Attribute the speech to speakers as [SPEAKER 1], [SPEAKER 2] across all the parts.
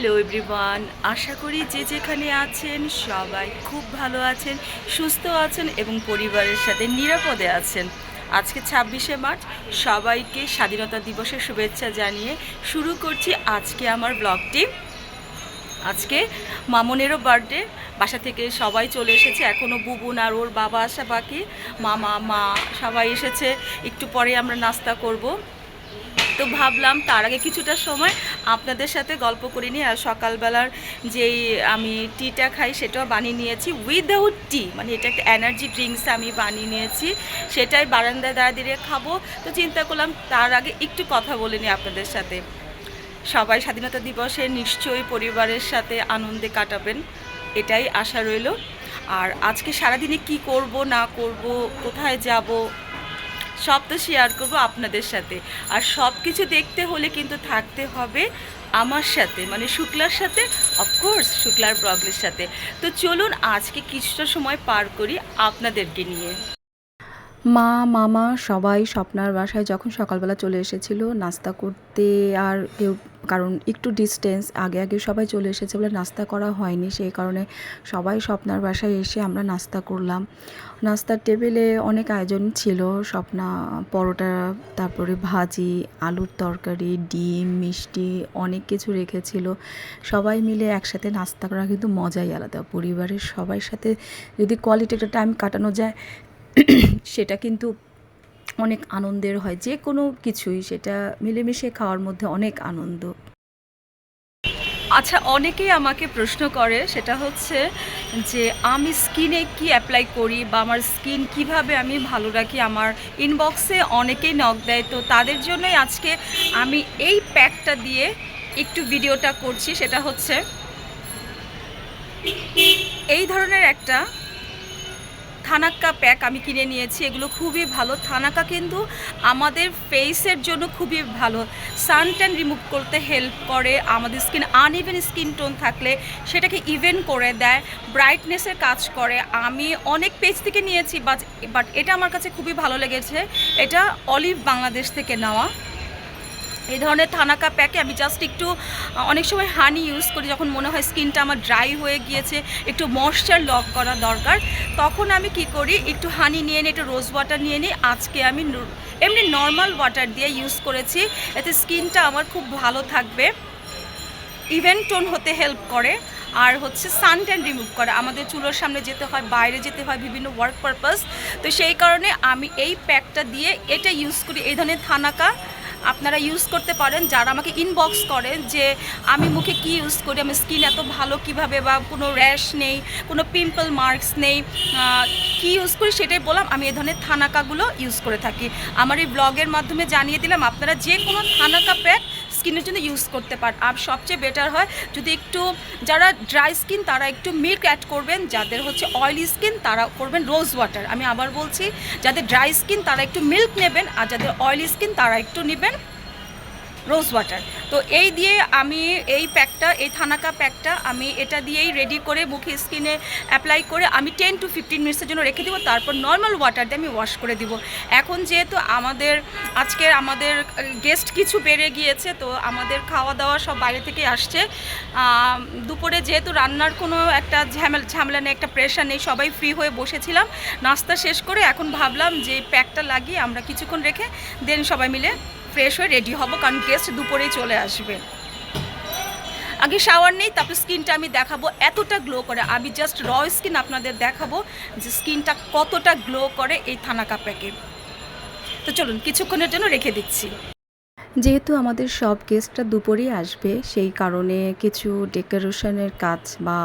[SPEAKER 1] Hello everyone আশা করি যে যেখানে আছেন সবাই খুব ভালো আছেন, সুস্থ আছেন এবং পরিবারের সাথে নিরাপদে আছেন। আজকে ছাব্বিশে মার্চ, সবাইকে স্বাধীনতা দিবসের শুভেচ্ছা জানিয়ে শুরু করছি আজকে আমার ব্লগটি আজকে মামনেরও বার্থডে বাসা থেকে সবাই চলে এসেছে। এখনও বুবুন আর ওর বাবা আসা বাকি, মামা, মা সবাই এসেছে। একটু পরে আমরা নাস্তা করব। তো ভাবলাম তার আগে কিছুটা সময় আপনাদের সাথে গল্প করিনি আর সকালবেলার যেই আমি টিটা খাই, সেটাও বানিয়ে নিয়েছি। উইদাউট টি মানে এটা একটা এনার্জি ড্রিঙ্কস আমি বানিয়ে নিয়েছি। সেটাই বারান্দায় দিয়ে খাব। তো চিন্তা করলাম, তার আগে একটু কথা বলে নিই আপনাদের সাথে। সবাই স্বাধীনতা দিবসে নিশ্চয়ই পরিবারের সাথে আনন্দে কাটাবেন, এটাই আশা রইল। আর আজকে সারাদিনে কি করব, না করব, কোথায় যাব সব তো শেয়ার করব আপনাদের সাথে। আর সব কিছু দেখতে হলে কিন্তু থাকতে হবে আমার সাথে মানে শুক্লার সাথে অফকোর্স শুক্লার ব্লগের সাথে। তো চলুন আজকে কিছুটা সময় পার করি আপনাদেরকে নিয়ে।
[SPEAKER 2] মা, মামা সবাই স্বপ্নার বাসায় যখন সকালবেলা চলে এসেছিল, নাস্তা করতে আর কেউ, কারণ একটু ডিস্টেন্স আগে আগে সবাই চলে এসেছে বলে নাস্তা করা হয়নি। সেই কারণে সবাই স্বপ্নার বাসায় এসে আমরা নাস্তা করলাম। নাস্তার টেবিলে অনেক আয়োজন ছিল। স্বপ্না পরোটা, তারপরে ভাজি, আলুর তরকারি, ডিম, মিষ্টি অনেক কিছু রেখেছিল। সবাই মিলে একসাথে নাস্তা করা কিন্তু মজাই আলাদা। পরিবারের সবার সাথে যদি কোয়ালিটি একটা টাইম কাটানো যায় সেটা কিন্তু অনেক আনন্দের হয়, যে কোনো কিছুই সেটা মিলেমিশে খাওয়ার মধ্যে অনেক আনন্দ।
[SPEAKER 1] আচ্ছা অনেকেই আমাকে প্রশ্ন করে, সেটা হচ্ছে যে আমি স্কিনে কি অ্যাপ্লাই করি বা আমার স্কিন কীভাবে আমি ভালো রাখি? আমার ইনবক্সে অনেকেই নক দেয়, তো তাদের জন্যই আজকে আমি এই প্যাকটা দিয়ে একটু ভিডিওটা করছি, সেটা হচ্ছে এই ধরনের একটা থানাক্কা প্যাক আমি কিনে নিয়েছি, এগুলো খুবই ভালো। থানাক্কা কিন্তু আমাদের ফেসের জন্য খুবই ভালো। সান ট্যান রিমুভ করতে হেল্প করে, আমাদের স্কিন আনইভেন স্কিন টোন থাকলে সেটাকে ইভেন করে দেয় ব্রাইটনেসের কাজ করে। আমি অনেক পেজ থেকে নিয়েছি বাট বাট এটা আমার কাছে খুবই ভালো লেগেছে। এটা অলিভ বাংলাদেশ থেকে নেওয়া। এই ধরনের থানাকা প্যাকে আমি জাস্ট একটু অনেক সময় হানি ইউজ করি, যখন মনে হয় স্কিনটা আমার ড্রাই হয়ে গিয়েছে, একটু ময়শ্চার লক করা দরকার। তখন আমি কি করি, একটু হানি নিয়ে নিই, একটু রোজ ওয়াটার নিয়ে নিই। আজকে আমি এমনি নর্মাল ওয়াটার দিয়ে ইউজ করেছি। এতে স্কিনটা আমার খুব ভালো থাকবে। ইভেন টোন হতে হেল্প করে। আর হচ্ছে সান ট্যান রিমুভ করে। আমাদের চুলোর সামনে যেতে হয়, বাইরে যেতে হয় বিভিন্ন ওয়ার্ক পারপাস তো সেই কারণে আমি এই প্যাকটা দিয়ে এটা ইউজ করি। এই ধরনের থানাকা আপনারা ইউজ করতে পারেন, যারা আমাকে ইনবক্স করেন যে আমি মুখে কি ইউজ করি, আমি স্কিন এত ভালো কীভাবে বা কোনো র্যাশ নেই, কোনো পিম্পল মার্কস নেই কি ইউজ করি সেটাই বললাম, আমি এ ধরনের থানাকাগুলো ইউজ করে থাকি। আমার এই ব্লগের মাধ্যমে জানিয়ে দিলাম, আপনারা যে কোনো থানাকা প্যাক স্কিনের জন্য ইউজ করতে পার, আর সবচেয়ে বেটার হয় যদি একটু যারা ড্রাই স্কিন তারা একটু মিল্ক অ্যাড করবেন, যাদের হচ্ছে অয়েলি স্কিন তারা করবেন রোজ ওয়াটার আমি আবার বলছি, যাদের ড্রাই স্কিন তারা একটু মিল্ক নেবেন, আর যাদের অয়েলি স্কিন তারা একটু নেবেন। Rose water. তো এই দিয়ে আমি এই প্যাকটা, এই থানাকা প্যাকটা আমি এটা দিয়েই রেডি করে মুখে স্কিনে অ্যাপ্লাই করে আমি টেন টু ফিফটিন মিনিটসের জন্য রেখে দিব, তারপর নর্মাল ওয়াটার দিয়ে আমি ওয়াশ করে দিব। এখন যেহেতু আমাদের আজকের আমাদের গেস্ট কিছু বেড়ে গিয়েছে, তো আমাদের খাওয়া দাওয়া সব বাইরে থেকে আসছে। দুপুরে যেহেতু রান্নার কোনো একটা ঝামেলা ঝামেলা নেই, একটা প্রেশার নেই, সবাই ফ্রি হয়ে বসেছিলাম। নাস্তা শেষ করে এখন ভাবলাম যে প্যাকটা লাগিয়ে আমরা কিছুক্ষণ রেখে দেন সবাই মিলে ফ্রেশ হয়ে রেডি হব, কারণ গেস্ট দুপুরেই চলে আসবে। আগে শাওয়ার নেই, তারপর স্কিনটা আমি দেখাবো, এতটা গ্লো করে। আমি জাস্ট র স্কিন আপনাদের দেখাবো যে স্কিনটা কতটা গ্লো করে এই থানা প্যাকে তো চলুন, কিছুক্ষণের জন্য রেখে দিচ্ছি।
[SPEAKER 2] যেহেতু আমাদের সব গেস্টরা দুপুরেই আসবে, সেই কারণে কিছু ডেকোরেশনের কাজ বা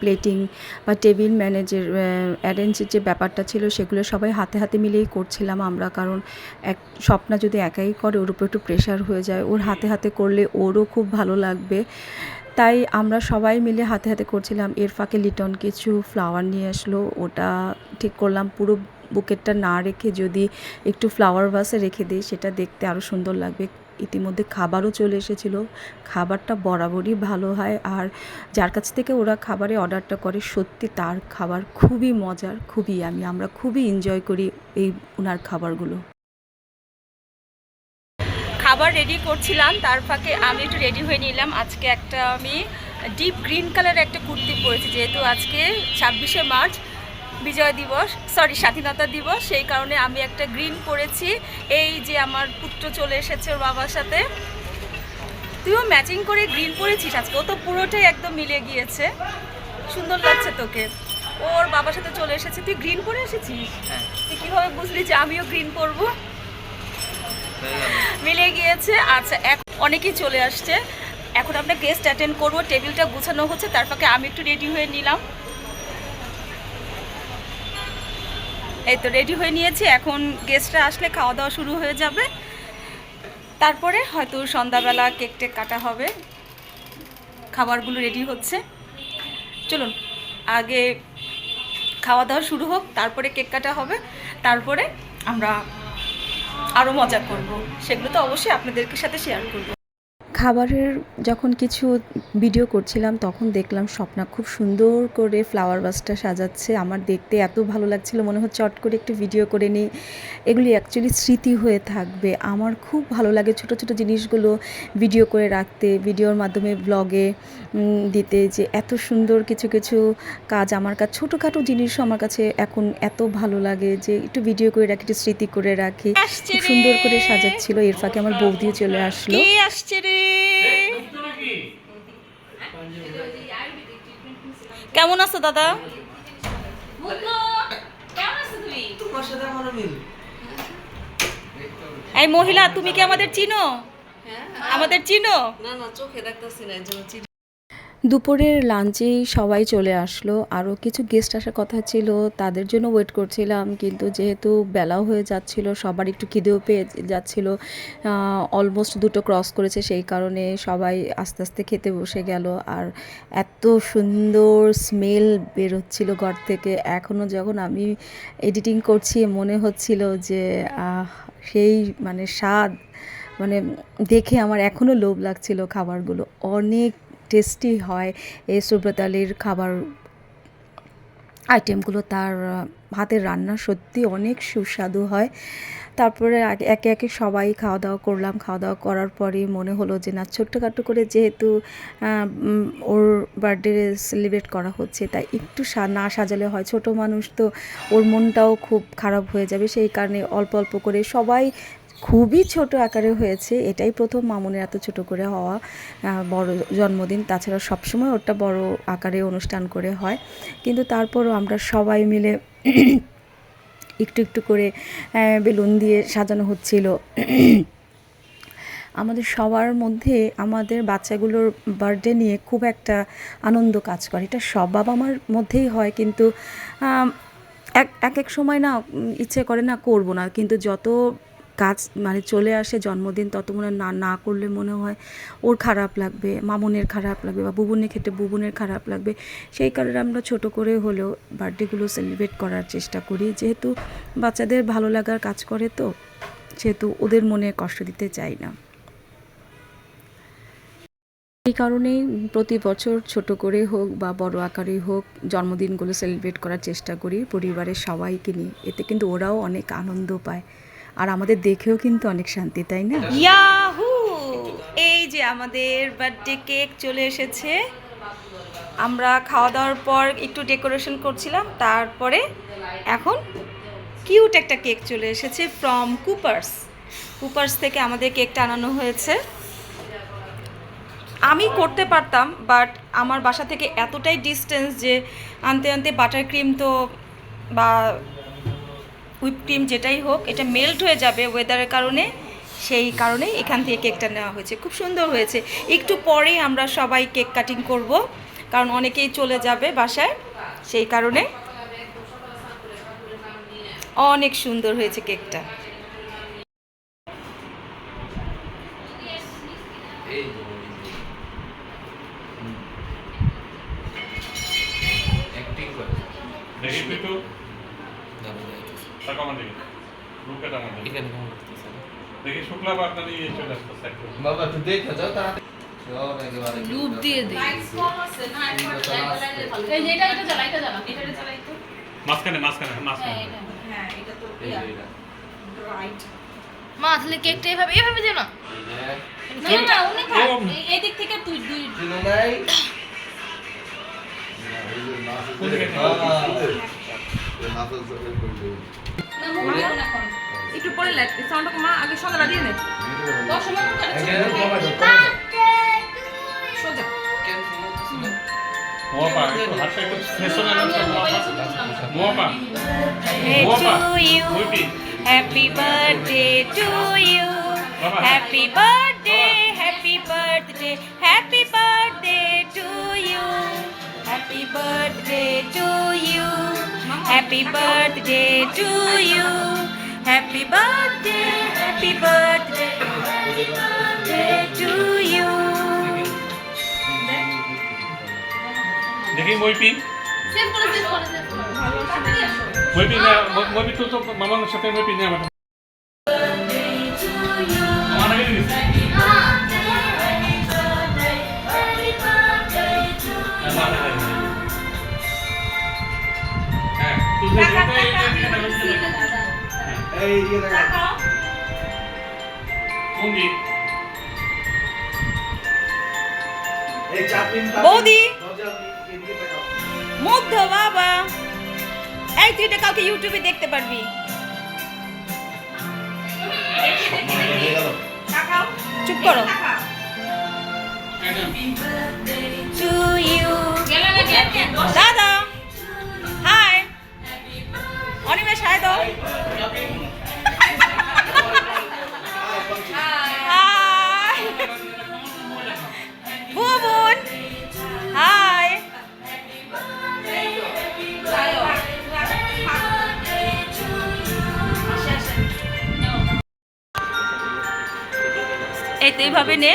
[SPEAKER 2] প্লেটিং বা টেবিল ম্যানেজের অ্যারেঞ্জের যে ব্যাপারটা ছিল সেগুলো সবাই হাতে হাতে মিলেই করছিলাম আমরা। কারণ এক, স্বপ্না যদি একাই করে, ওর উপর একটু প্রেশার হয়ে যায়। ওর হাতে হাতে করলে ওরও খুব ভালো লাগবে। তাই আমরা সবাই মিলে হাতে হাতে করছিলাম। এর ফাঁকে লিটন কিছু ফ্লাওয়ার নিয়ে আসলো। ওটা ঠিক করলাম। পুরো বুকেটটা না রেখে যদি একটু ফ্লাওয়ার ভাসে রেখে দিই, সেটা দেখতে আরও সুন্দর লাগবে। ইতিমধ্যে খাবারও চলে এসেছিল। খাবারটা বরাবরই ভালো হয় আর যার কাছ থেকে ওরা খাবারে অর্ডারটা করে, সত্যি তার খাবার খুবই মজার, খুবই আমি, আমরা খুবই এনজয় করি এই ওনার খাবারগুলো।
[SPEAKER 1] খাবার রেডি করছিলাম, তার ফাঁকে আমি একটু রেডি হয়ে নিলাম। আজকে একটা আমি ডিপ গ্রিন কালারের একটা কুর্তি পরেছি, যেহেতু আজকে ছাব্বিশে মার্চ বিজয় দিবস সরি স্বাধীনতা দিবস সেই কারণে আমি একটা গ্রিন পরেছি। এই যে আমার পুত্র চলে এসেছে ওর বাবার সাথে। তুইও ম্যাচিং করে গ্রিন পরেছিস আজকে ও তো পুরোটাই একদম মিলে গিয়েছে। সুন্দর লাগছে তোকে। ওর বাবার সাথে চলে এসেছে তুই গ্রিন পরে এসেছিস? তুই কীভাবে বুঝলি যে আমিও গ্রিন পরবো? মিলে গিয়েছে। আচ্ছা এক অনেকেই চলে আসছে। এখন আমরা গেস্ট অ্যাটেন্ড করব টেবিলটা গুছানো হচ্ছে তার ফাঁকে আমি একটু রেডি হয়ে নিলাম। এই তো রেডি হয়ে নিয়েছি। এখন গেস্টরা আসলে খাওয়া দাওয়া শুরু হয়ে যাবে। তারপরে হয়তো সন্ধ্যাবেলা কেক টেক কাটা হবে। খাবারগুলো রেডি হচ্ছে। চলুন, আগে খাওয়া দাওয়া শুরু হোক, তারপরে কেক কাটা হবে। তারপরে আমরা আরও মজা করব। সেগুলো তো অবশ্যই আপনাদেরকে সাথে শেয়ার করব।
[SPEAKER 2] খাবারের যখন কিছু ভিডিও করছিলাম তখন দেখলাম স্বপ্না খুব সুন্দর করে ফ্লাওয়ার বাসটা সাজাচ্ছে। আমার দেখতে এত ভালো লাগছিল মনে হচ্ছে চট করে একটু ভিডিও করে নিই। এগুলি অ্যাকচুয়ালি স্মৃতি হয়ে থাকবে। আমার খুব ভালো লাগে ছোট ছোট জিনিসগুলো ভিডিও করে রাখতে ভিডিওর মাধ্যমে ব্লগে দিতে যে এত সুন্দর কিছু কিছু কাজ আমার কাছে ছোটোখাটো জিনিসও আমার কাছে এখন এত ভালো লাগে যে একটু ভিডিও করে রাখি একটু স্মৃতি করে রাখি। খুব সুন্দর করে সাজাচ্ছিল এর ফাঁকে আমার বৌদিও চলে আসলো।
[SPEAKER 1] আসছে রে? কেমন আছো দাদা? এই মহিলা তুমি কি আমাদের চিনো? আমাদের চিনো?
[SPEAKER 3] না না চোখে দেখতেছি না
[SPEAKER 2] দুপুরের লাঞ্চেই সবাই চলে আসলো। আরও কিছু গেস্ট আসার কথা ছিল, তাদের জন্য ওয়েট করছিলাম, কিন্তু যেহেতু বেলাও হয়ে যাচ্ছিল, সবার একটু খিদেও পেয়ে যাচ্ছিল অলমোস্ট দুটো ক্রস করেছে, সেই কারণে সবাই আস্তে আস্তে খেতে বসে গেল। আর এত সুন্দর স্মেল বেরোচ্ছিল ঘর থেকে। এখনও যখন আমি এডিটিং করছি, মনে হচ্ছিল যে সেই মানে স্বাদ মানে দেখে আমার এখনও লোভ লাগছিল খাবারগুলো। অনেক টেস্টি হয়। এই সুব্রতালির খাবার আইটেমগুলো তার হাতের রান্না সত্যি অনেক সুস্বাদু হয়। তারপরে একে একে সবাই খাওয়া দাওয়া করলাম। খাওয়া দাওয়া করার পরে মনে হলো যে, না, ছোট্টখাটো করে যেহেতু ওর বার্থডে সেলিব্রেট করা হচ্ছে, তাই একটু না সাজালে হয়। ছোট মানুষ তো ওর মনটাও খুব খারাপ হয়ে যাবে। সেই কারণে অল্প অল্প করে সবাই খুবই ছোট আকারে হয়েছে। এটাই প্রথম মামুনের এত ছোট করে হওয়া বড় জন্মদিন। তাছাড়া সবসময় ওটা বড় আকারে অনুষ্ঠান করে হয়। কিন্তু তারপরও আমরা সবাই মিলে একটু একটু করে বেলুন দিয়ে সাজানো হচ্ছিল। আমাদের সবার মধ্যে আমাদের বাচ্চাগুলোর বার্থডে নিয়ে খুব একটা আনন্দ কাজ করে। এটা সব বাবা মার মধ্যেই হয়। কিন্তু এক এক এক সময় না ইচ্ছে করে না করব না। কিন্তু যত কাজ মানে চলে আসে জন্মদিন তত মনে না না করলে মনে হয় ওর খারাপ লাগবে, মামুনের খারাপ লাগবে বা বুবুনের ক্ষেত্রে বুবুনের খারাপ লাগবে। সেই কারণে আমরা ছোট করে হলেও বার্থডেগুলো সেলিব্রেট করার চেষ্টা করি। যেহেতু বাচ্চাদের ভালো লাগার কাজ করে তো, সেহেতু ওদের মনে কষ্ট দিতে চাই না। এই কারণেই প্রতি বছর ছোট করে হোক বা বড় আকারে হোক জন্মদিনগুলো সেলিব্রেট করার চেষ্টা করি পরিবারের সবাইকে নিয়ে। এতে কিন্তু ওরাও অনেক আনন্দ পায়। আর আমাদের দেখেও কিন্তু অনেক শান্তি, তাই না?
[SPEAKER 1] ইয়াহু! এই যে আমাদের বার্থডে কেক চলে এসেছে। আমরা খাওয়া দাওয়ার পর একটু ডেকোরেশন করছিলাম, তারপরে এখন কিউট একটা কেক চলে এসেছে ফ্রম কুপার্স কুপার্স থেকে আমাদের কেকটা আনানো হয়েছে। আমি করতে পারতাম বাট আমার বাসা থেকে এতটাই ডিস্টেন্স যে আনতে আনতে বাটার ক্রিম তো বা হুইপ ক্রিম যেটাই হোক এটা মেল্ট হয়ে যাবে ওয়েদারের কারণে সেই কারণে এখান থেকে কেকটা নেওয়া হয়েছে। খুব সুন্দর হয়েছে। একটু পরেই আমরা সবাই কেক কাটিং করব কারণ অনেকেই চলে যাবে বাসায় সেই কারণে অনেক সুন্দর হয়েছে কেকটা
[SPEAKER 4] তো দেখি রুকেটা আমার দেখি
[SPEAKER 5] এখানে কেমন লাগতেছে?
[SPEAKER 4] দেখি শুক্লা বা আপনার ইয়ে চলে আসতেছে
[SPEAKER 5] বাবা একটু দেখে যাও তারা সব
[SPEAKER 3] দিয়ে দিই।
[SPEAKER 4] মাঝখানে মাঝখানে মাঝখানে।
[SPEAKER 1] হ্যাঁ এটা। তো
[SPEAKER 5] এই যে এটা।
[SPEAKER 1] রাইট
[SPEAKER 3] মা কেকটা এভাবে এভাবে দিও না।
[SPEAKER 5] যে।
[SPEAKER 3] না না উনি খান এই- এই দিক থেকে তুই দুই
[SPEAKER 5] নাই?
[SPEAKER 3] না
[SPEAKER 1] একটু পরে লাইট সাউন্ডটা কমা আগে সজাটা দিয়ে নে। সোজা। happy birthday to you. Happy birthday, happy birthday, happy birthday to you. Happy birthday to you. Happy birthday to you. Happy birthday, happy birthday, happy birthday to you.
[SPEAKER 4] দেখি মুইপি
[SPEAKER 3] সেভ করে সেভ করে save করে আসো
[SPEAKER 4] মুইপি না মুইপি তো তো মামার সাথে মুইপি নে আমার আমার আগে দিস
[SPEAKER 5] এই যে দেখা
[SPEAKER 4] কোন দিক
[SPEAKER 5] এই চাপিন
[SPEAKER 1] বৌদি।
[SPEAKER 5] তাকাও
[SPEAKER 1] মুগ্ধ বাবা। এই তুই এটা কালকে ইউটিউবে দেখতে পারবি। চুপ করো। টু ইউ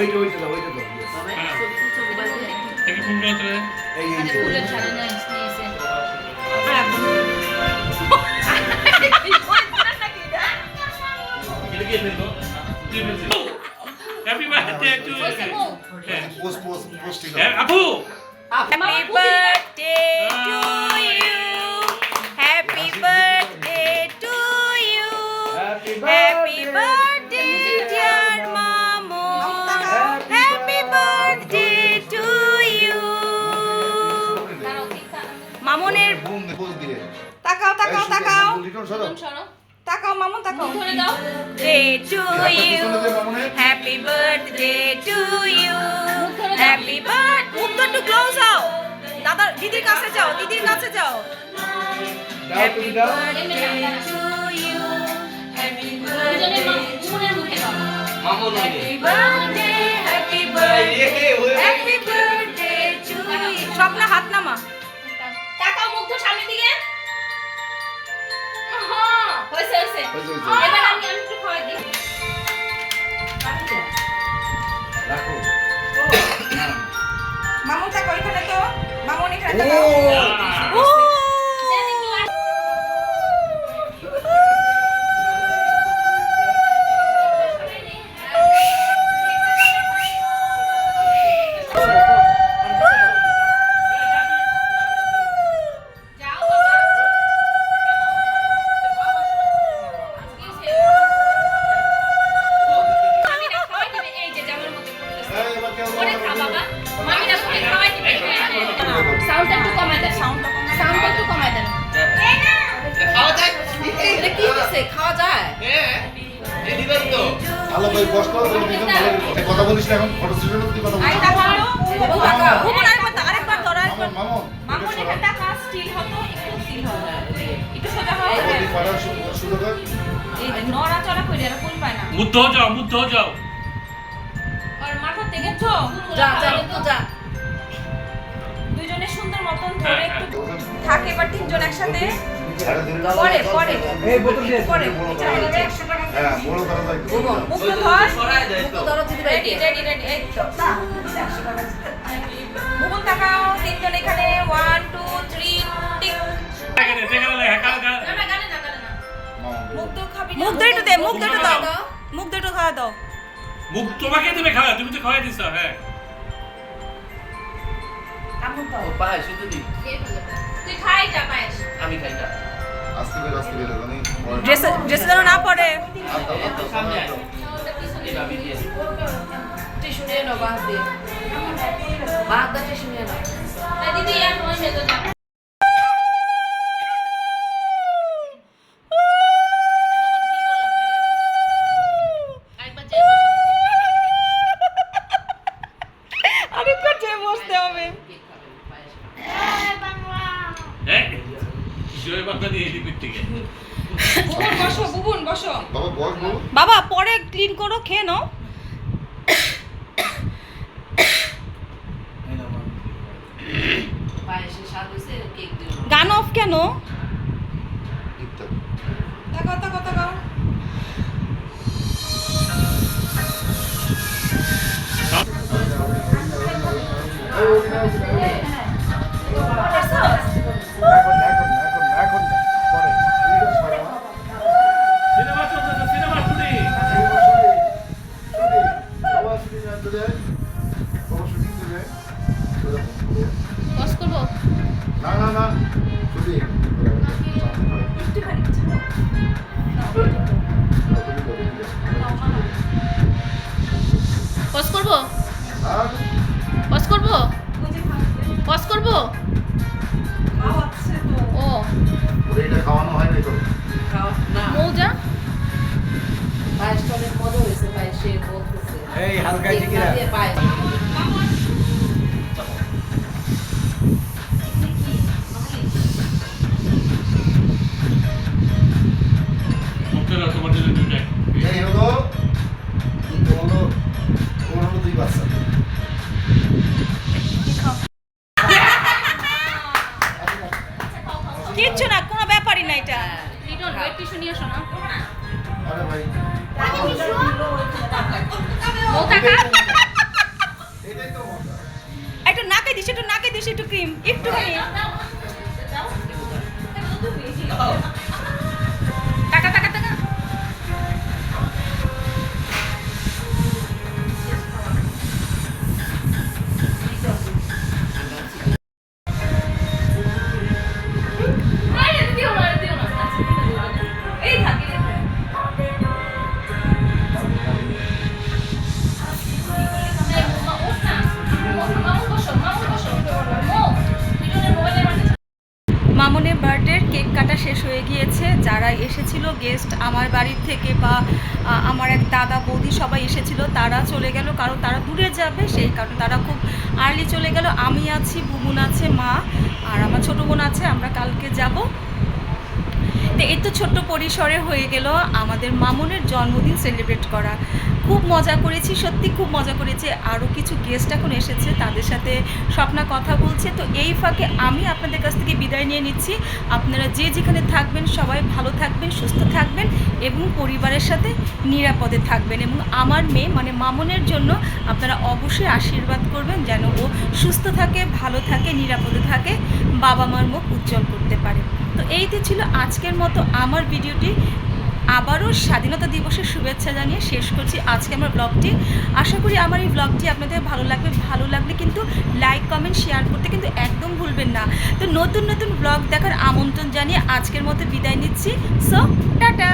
[SPEAKER 1] এইভাবে নে
[SPEAKER 5] ওইটা
[SPEAKER 1] ক্লোজ যাও দাদা দিদির কাছে যাও দিদির কাছে যাও। you. স্বপ্না হাত নামা।
[SPEAKER 3] তাকাও মুখ সামনের দিকে। হ্যাঁ হয়েছে হয়েছে।
[SPEAKER 5] হয়েছে, হয়েছে।
[SPEAKER 3] এবার আমি আমি একটু খাওয়াই দিই।
[SPEAKER 5] রাখো।
[SPEAKER 1] บ้า
[SPEAKER 5] ง
[SPEAKER 1] วันนี้ใครจะบ้าง
[SPEAKER 5] โอ้ শুরু কর
[SPEAKER 1] এই যে নড়াচড়া করি আর কোন পায় না।
[SPEAKER 4] মুগ্ধ হয়ে যাও হয়ে যাও।
[SPEAKER 1] আর মাথা থেকে তো
[SPEAKER 3] যা যা তো যা।
[SPEAKER 1] দুজনে সুন্দর মতন ধরে
[SPEAKER 4] হ্যাঁ,
[SPEAKER 1] একটু থাকে এবার তিনজন একসাথে।
[SPEAKER 5] আরে ধরে
[SPEAKER 1] পরে পরে।
[SPEAKER 5] এই বোতল দিয়ে
[SPEAKER 1] পরে।
[SPEAKER 5] বড়
[SPEAKER 1] এটা
[SPEAKER 5] করা
[SPEAKER 1] হলো
[SPEAKER 5] যায়।
[SPEAKER 1] 100 টাকা
[SPEAKER 5] হ্যাঁ বড় করা যায় একটু।
[SPEAKER 1] মুক্ত ধর।
[SPEAKER 3] মুখ ধরো দিদি ভাই।
[SPEAKER 1] Ready ready ready. এই তো না 100 টাকা। ভুবন তাকাও তিনজন এখানে। 1 2 3 টিক
[SPEAKER 4] এখানে যেখানে কাল কাল
[SPEAKER 3] না না গানে। না গানে না
[SPEAKER 5] মামুন
[SPEAKER 1] মুখ তো খাবি মুখ তো একটু দে মুখ দাও। মুখ তো খাওয়া দাও।
[SPEAKER 4] মুখ তোমাকে দেবে খাওয়া তুমি তো খাওয়াই দিছো হ্যাঁ।
[SPEAKER 1] আমুক দাও।
[SPEAKER 5] পায় শুধু দি
[SPEAKER 3] কে বলে? তুই খাই যা পায়েস
[SPEAKER 5] আমি খাই না আস্তে বের আস্তে বের মানে
[SPEAKER 1] ড্রেস ড্রেস যেন না পরে
[SPEAKER 3] টিস্যু নিয়ে নাও বাদ দিয়ে। বাদ দিয়ে টিস্যু নিয়ে নাও। দিদি আর তোমার
[SPEAKER 1] বস
[SPEAKER 3] করব ও।
[SPEAKER 5] খাওয়ানো হয় তো
[SPEAKER 3] মৌজা? পায়েসটা অনেক মজা হয়েছে পায়েসে বলতেছে।
[SPEAKER 6] এই হালকা
[SPEAKER 1] একটু নাকে দিস একটু নাকে দিস একটু ক্রিম একটুখানি। গেস্ট আমার বাড়ির থেকে বা আমার এক দাদা বৌদি সবাই এসেছিল, তারা চলে গেল, কারণ তারা দূরে যাবে, সেই কারণে তারা খুব আর্লি চলে গেল। আমি আছি, বুবুন আছে, মা, আর আমার ছোটো বোন আছে, আমরা কালকে যাব। তো এই তো ছোট্ট পরিসরে হয়ে গেল আমাদের মামুনের জন্মদিন সেলিব্রেট করা। খুব মজা করেছি, সত্যি খুব মজা করেছি। আরও কিছু গেস্ট এখন এসেছে, তাদের সাথে স্বপ্না কথা বলছে। তো এই ফাঁকে আমি আপনাদের কাছ থেকে বিদায় নিয়ে নিচ্ছি। আপনারা যে যেখানে থাকবেন, সবাই ভালো থাকবেন, সুস্থ থাকবেন এবং পরিবারের সাথে নিরাপদে থাকবেন এবং আমার মেয়ে মানে মামনের জন্য আপনারা অবশ্যই আশীর্বাদ করবেন যেন ও সুস্থ থাকে, ভালো থাকে, নিরাপদে থাকে বাবা মার মুখ উজ্জ্বল করতে পারে। তো এই তো ছিল আজকের মতো আমার ভিডিওটি। আবারও স্বাধীনতা দিবসের শুভেচ্ছা জানিয়ে শেষ করছি আজকে আমার ব্লগটি আশা করি আমার এই ব্লগটি আপনাদের ভালো লাগবে, ভালো লাগলে কিন্তু লাইক কমেন্ট শেয়ার করতে কিন্তু একদম ভুলবেন না। তো নতুন নতুন ব্লগ দেখার আমন্ত্রণ জানিয়ে আজকের মতো বিদায় নিচ্ছি। So tata!